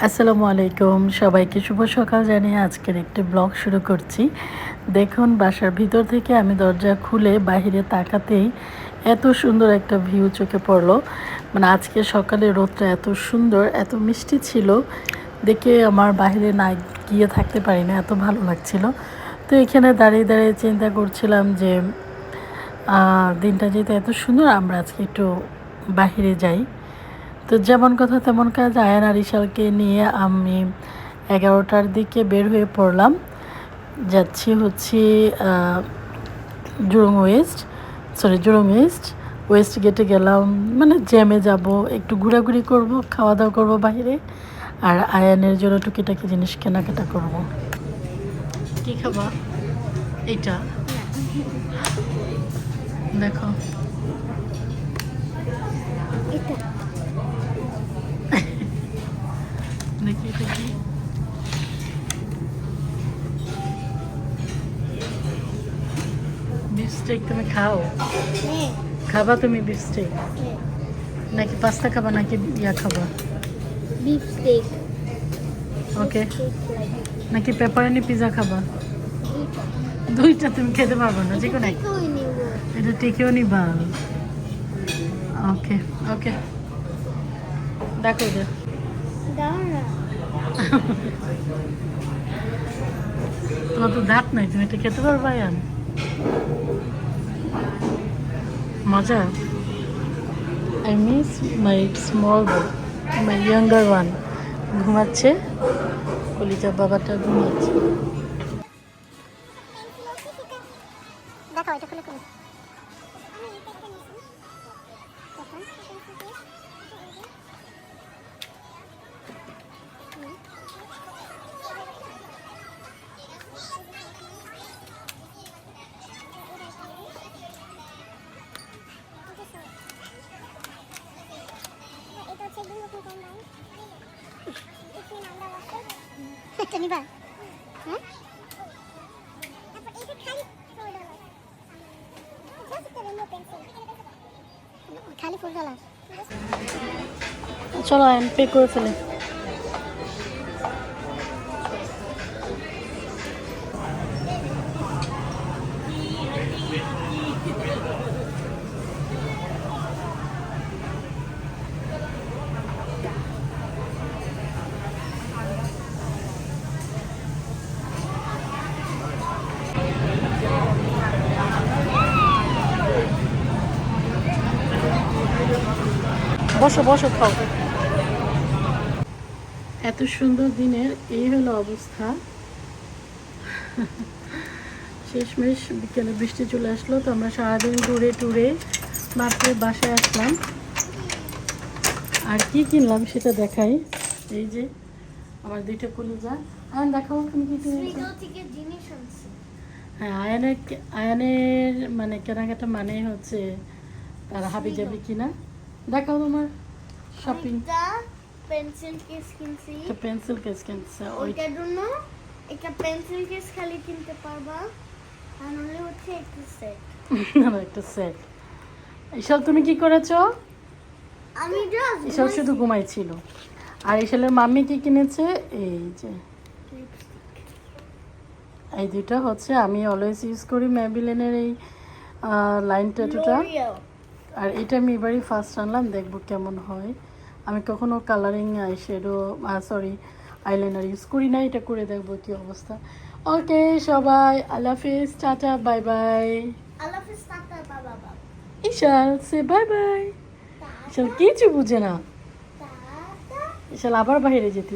আসসালামু আলাইকুম। সবাইকে শুভ সকাল জানিয়ে আজকের একটি ব্লগ শুরু করছি। দেখুন, বাসার ভিতর থেকে আমি দরজা খুলে বাইরে তাকাতেই এত সুন্দর একটা ভিউ চোখে পড়ল। মানে আজকে সকালে রোদটা এত সুন্দর, এত মিষ্টি ছিল, দেখে আমার বাইরে না গিয়ে থাকতে পারি না এত ভালো লাগছিল। তো এখানে দাঁড়িয়ে দাঁড়িয়ে চিন্তা করছিলাম যে দিনটা যেহেতু এত সুন্দর, আমরা আজকে একটু বাহিরে যাই। তো যেমন কথা তেমন কাজ, আয়ান আর ইশালকে নিয়ে আমি এগারোটার দিকে বের হয়ে পড়লাম। যাচ্ছি হচ্ছে Jurong West sorry Jurong West. West গেটে গেলাম মানে জ্যামে যাব, একটু ঘোরাঘুরি করব খাওয়া দাওয়া করব বাইরে। আর আয়ানের জন্য টুকিটাকি জিনিস কেনাকাটা করব। কি খাবা? এইটা। দেখো এটা দেখি এটা কি বিফ স্টেক তুমি খাও? খাবা তুমি বিফ স্টেক হ্যাঁ নাকি পাস্তা খাবা নাকি ইয়া খাবা? বিফ স্টেক ওকে নাকি পেপারানি পিজা খাবা? দুইটা তুমি খেতে পারবে না যে কোনো। এটা টেকেও নিবা। ওকে ওকে দেখো যে তোমার তো দাঁত নাই তুমি এটা খেতে পারবা মজা? I miss my small my younger one ঘুমাচ্ছে কলিজা বাবাটা ঘুমাচ্ছে। দেখো এটা নিবা। হ্যাঁ? চলো পে করে ফেলে। বসো বসো খাও। এত সুন্দর দিনের এই হলো অবস্থা। শেষমেশ বিকেলে বৃষ্টি চলে আসলো তো আমরা সারাদিন ঘুরে টুরে মাত্র বাসায় আসলাম। আর কি কিনলাম সেটা দেখাই। এই যে আমার দুইটা কলিজা। আয়ন দেখাও তুমি কি হ্যাঁ আয়নের আয়নের মানে কেনাকাটা মানে হচ্ছে তার হাবি জাবি কিনা। দেখাও তোমার শপিং পেন্সিল কেস কিনছি। একটা পেন্সিল কেস কিনছে ওই ওইটার জন্য একটা পেন্সিল কেস খালি কিনতে পারবা। আর নাহলে হচ্ছে একটা সেট আমার একটা সেট ইশাল তুমি কি করেছ? আমি জাস্ট ইশাল শুধু ঘুমাইছিল। আর ইশালের মাম্মি কি কিনেছে? এই যে। এই দুটো হচ্ছে আমি অলওয়েজ ইউজ করি ম্যাবিলেনের এই লাইন ট্যাটুটা আর এটা আমি এবারই ফার্স্ট আনলাম দেখব কেমন হয়। আমি কখনো colouring eyeshadow sorry eyeliner use করি না এটা করে দেখব কি অবস্থা। ওকে সবাই আল্লাহ হাফিজ টাটা বাই বাই ইশাল সে বাই বাই ইশাল কিছু বুঝে না। ইশাল আবার বাইরে যেতে